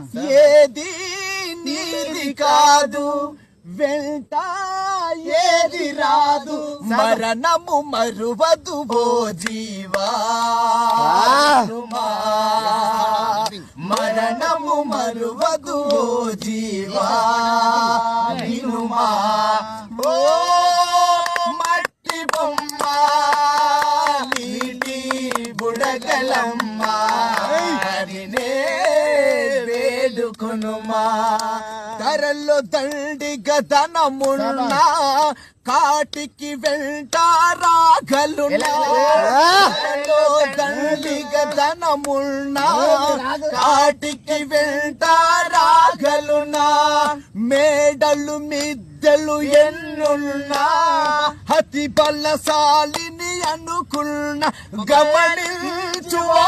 ఏది నీది కాదు వెంట ఏది రాదు మరణము మరువదు ఓ జీవా. మరణము మరువదు ఓ జీవా వినుమా ఓ మట్టి బొమ్మ నీటి బుడగలమ్మ వేడుకొనుమా ధరల్లో దండిగ ధనమున్నా కాటికి వెంట రాగలున్నా. ధరలో దండిగ ధనమున్నా కాటికి వెంట రాగలున్నా. మేడలు మిద్దెలు ఎన్నున్నా అతి బలశాలిని అనుకున్న. గమనించువాడు పైవాడు